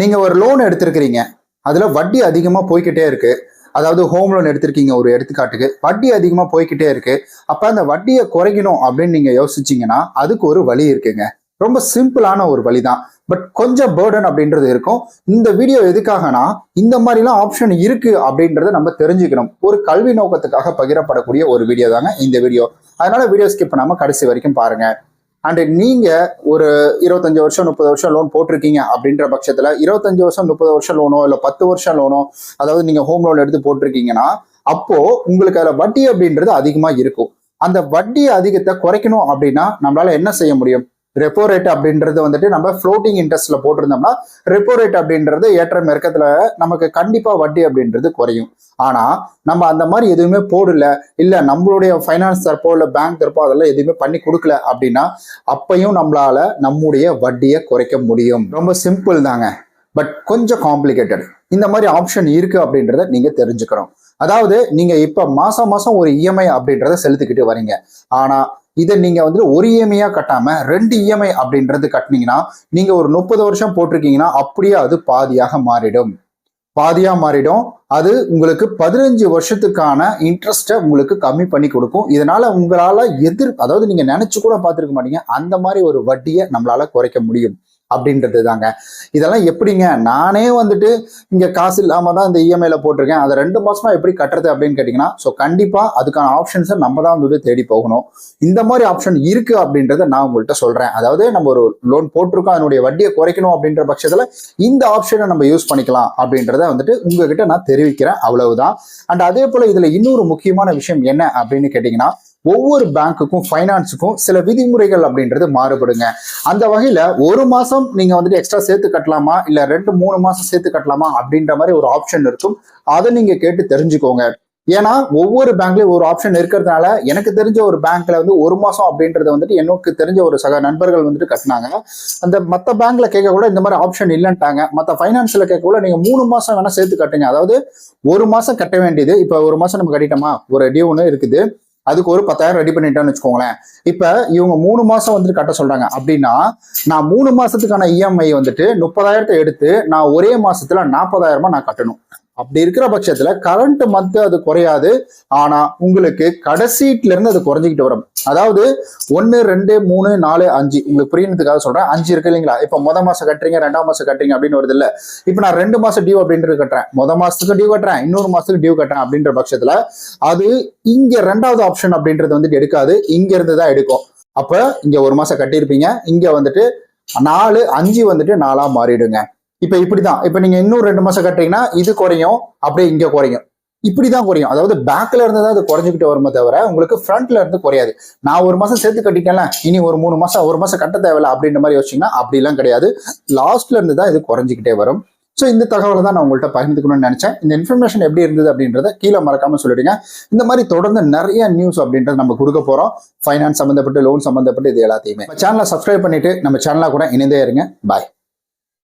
நீங்கள் ஒரு லோன் எடுத்திருக்கிறீங்க. அதில் வட்டி அதிகமாக போய்கிட்டே இருக்கு. அதாவது ஹோம் லோன் எடுத்திருக்கீங்க ஒரு எடுத்துக்காட்டுக்கு. வட்டி அதிகமாக போய்கிட்டே இருக்கு. அப்போ அந்த வட்டியை குறைக்கணும் அப்படின்னு நீங்கள் யோசிச்சீங்கன்னா அதுக்கு ஒரு வழி இருக்குங்க. ரொம்ப சிம்பிளான ஒரு வழி தான் பட் கொஞ்சம் பேர்டன் அப்படின்றது இருக்கும். இந்த வீடியோ எதுக்காகனா இந்த மாதிரிலாம் ஆப்ஷன் இருக்கு அப்படின்றத நம்ம தெரிஞ்சுக்கணும். ஒரு கல்வி நோக்கத்துக்காக பகிரப்படக்கூடிய ஒரு வீடியோ தாங்க இந்த வீடியோ அதனால வீடியோ ஸ்கிப் பண்ணாமல் கடைசி வரைக்கும் பாருங்க. அண்ட் நீங்க ஒரு இருபத்தஞ்சு வருஷம் முப்பது வருஷம் லோன் போட்டிருக்கீங்க அப்படின்ற பட்சத்துல இருபத்தஞ்சு வருஷம் முப்பது வருஷம் லோனோ இல்ல பத்து வருஷம் லோனோ அதாவது நீங்க ஹோம் லோன் எடுத்து போட்டிருக்கீங்கன்னா அப்போ உங்களுக்கு அதுல வட்டி அப்படின்றது அதிகமா இருக்கும். அந்த வட்டி அதிகத்தை குறைக்கணும் அப்படின்னா நம்மளால என்ன செய்ய முடியும்? ரெப்போ ரேட் அப்படின்றது வந்துட்டு நம்ம ஃப்ளோட்டிங் இன்ட்ரெஸ்ட்ல போட்டிருந்தோம்னா ரெப்போ ரேட் அப்படின்றது ஏற்ற இறக்கத்துல நமக்கு கண்டிப்பா வட்டி அப்படின்றது குறையும். ஆனா நம்ம அந்த மாதிரி எதுவுமே போடல இல்ல நம்மளுடைய ஃபைனான்ஸ் தரப்போ இல்ல பேங்க் தரப்போ அதெல்லாம் எதுவுமே பண்ணி கொடுக்கல அப்படின்னா அப்பையும் நம்மளால நம்முடைய வட்டியை குறைக்க முடியும். ரொம்ப சிம்பிள் தாங்க. பட் கொஞ்சம் காம்ப்ளிகேட்டட் இந்த மாதிரி ஆப்ஷன் இருக்கு அப்படின்றத நீங்க தெரிஞ்சுக்கணும். அதாவது நீங்க இப்ப மாசம் மாசம் ஒரு இஎம்ஐ அப்படின்றத செலுத்திக்கிட்டு வரீங்க. ஆனா இதை நீங்க வந்து ஒரு இஎம்ஐயா கட்டாம ரெண்டு இஎம்ஐ அப்படின்றது கட்டினீங்கன்னா நீங்க ஒரு முப்பது வருஷம் போட்டிருக்கீங்கன்னா அப்படியே அது பாதியாக மாறிடும். பாதியா மாறிடும். அது உங்களுக்கு பதினஞ்சு வருஷத்துக்கான இன்ட்ரெஸ்ட்டை உங்களுக்கு கம்மி பண்ணி கொடுக்கும். இதனால உங்களால எதிர் அதாவது நீங்க நினைச்சு கூட பார்த்துருக்க மாட்டீங்க. அந்த மாதிரி ஒரு வட்டியை நம்மளால குறைக்க முடியும். அப்படின்றது தாங்க இதெல்லாம் எப்படிங்க? நானே வந்துட்டு இங்க காசு இல்லாம தான் இந்த இஎம்ஐல போட்டிருக்கேன். அதை ரெண்டு மாசமா எப்படி கட்டுறது அப்படின்னு கேட்டீங்கன்னா ஸோ கண்டிப்பா அதுக்கான ஆப்ஷன்ஸை நம்ம தான் வந்துட்டு தேடி போகணும். இந்த மாதிரி ஆப்ஷன் இருக்கு அப்படின்றத நான் உங்கள்கிட்ட சொல்றேன். அதாவது நம்ம ஒரு லோன் போட்டிருக்கோம் அதனுடைய வட்டியை குறைக்கணும் அப்படின்ற பட்சத்துல இந்த ஆப்ஷனை நம்ம யூஸ் பண்ணிக்கலாம் அப்படின்றத வந்துட்டு உங்ககிட்ட நான் தெரிவிக்கிறேன். அவ்வளவுதான். அண்ட் அதே போல இதுல இன்னொரு முக்கியமான விஷயம் என்ன அப்படின்னு கேட்டீங்கன்னா ஒவ்வொரு பேங்க்குக்கும் ஃபைனான்ஸுக்கும் சில விதிமுறைகள் அப்படின்றது மாறுபடுங்க. அந்த வகையில் ஒரு மாதம் நீங்கள் வந்துட்டு எக்ஸ்ட்ரா சேர்த்து கட்டலாமா? இல்லை ரெண்டு மூணு மாதம் சேர்த்து கட்டலாமா? அப்படின்ற மாதிரி ஒரு ஆப்ஷன் இருக்கும். அதை நீங்கள் கேட்டு தெரிஞ்சுக்கோங்க. ஏன்னா ஒவ்வொரு பேங்க்லயும் ஒரு ஆப்ஷன் இருக்கிறதுனால எனக்கு தெரிஞ்ச ஒரு பேங்க்ல வந்து ஒரு மாசம் அப்படின்றத வந்துட்டு எனக்கு தெரிஞ்ச ஒரு சக நண்பர்கள் வந்துட்டு கட்டினாங்க. அந்த மத்த பேங்க்ல கேட்க கூட இந்த மாதிரி ஆப்ஷன் இல்லைன்ட்டாங்க. மத்த ஃபைனான்ஸ்ல கேட்க கூட நீங்க மூணு மாசம் வேணா சேர்த்து கட்டுங்க. அதாவது ஒரு மாசம் கட்ட வேண்டியது இப்ப ஒரு மாசம் நம்ம கட்டிட்டோமா? ஒரு டியூ ஒன்று இருக்குது. அதுக்கு ஒரு பத்தாயிரம் ரெடி பண்ணிட்டோம்னு வச்சுக்கோங்களேன். இப்போ இவங்க மூணு மாசம் வந்துட்டு கட்ட சொல்றாங்க. அப்படின்னா நான் மூணு மாசத்துக்கான இஎம்ஐ வந்துட்டு முப்பதாயிரத்தை எடுத்து நான் ஒரே மாசத்துல நாற்பதாயிரமா நான் கட்டணும். அப்படி இருக்கிற பட்சத்துல கரண்ட் மந்த் அது குறையாது. ஆனா உங்களுக்கு கடைசீட்ல இருந்து அது குறைஞ்சிக்கிட்டு வரும். அதாவது ஒன்று ரெண்டு மூணு நாலு அஞ்சு. உங்களுக்கு புரியணுக்காக சொல்கிறேன் அஞ்சு இருக்கு இல்லைங்களா? இப்போ முத மாதம் கட்டுறீங்க ரெண்டாம் மாதம் கட்டுறீங்க அப்படின்னு வருது இல்லை. இப்போ நான் ரெண்டு மாதம் டியூ அப்படின்றது கட்டுறேன். முத மாதத்துக்கு டியூ கட்டுறேன் இன்னொரு மாதத்துக்கு டியூ கட்டுறேன் அப்படின்ற பட்சத்தில் அது இங்கே ரெண்டாவது ஆப்ஷன் அப்படின்றது வந்துட்டு எடுக்காது. இங்கேருந்து தான் எடுக்கும். அப்போ இங்கே ஒரு மாதம் கட்டியிருப்பீங்க. இங்கே வந்துட்டு நாலு அஞ்சு வந்துட்டு நாலாக மாறிடுங்க. இப்படி தான் இப்போ நீங்கள் இன்னும் ரெண்டு மாதம் கட்டுறீங்கன்னா இது குறையும் அப்படியே இங்கே குறையும். இப்படி தான் குறையும். அதாவது பேக்ல இருந்து தான் அது குறைஞ்சிக்கிட்டு வருமே தவிர உங்களுக்கு ஃப்ரண்ட்ல இருந்து குறையாது. நான் ஒரு மாசம் சேர்த்து கட்டிட்டேன்ல இனி ஒரு மூணு மாசம் ஒரு மாசம் கட்ட தேவையில்ல அப்படின்ற மாதிரி யோசிச்சிங்கன்னா அப்படிலாம் கிடையாது. லாஸ்ட்ல இருந்து தான் இது குறைஞ்சிக்கிட்டே வரும். ஸோ இந்த தகவலை தான் நான் உங்கள்கிட்ட பகிர்ந்துக்கணும்னு நினைச்சேன். இந்த இன்ஃபர்மேஷன் எப்படி இருந்தது அப்படின்றத கீழே மறக்காம சொல்லிடுங்க. இந்த மாதிரி தொடர்ந்து நிறைய நியூஸ் அப்படின்றத நம்ம கொடுக்க போகிறோம் ஃபைனான்ஸ் சம்மந்தப்பட்டு லோன் சம்மந்தப்பட்டு இது எல்லாத்தையுமே. சேனலை சப்ஸ்கிரைப் பண்ணிட்டு நம்ம சேனலாக கூட இணைந்தே இருங்க. பாய்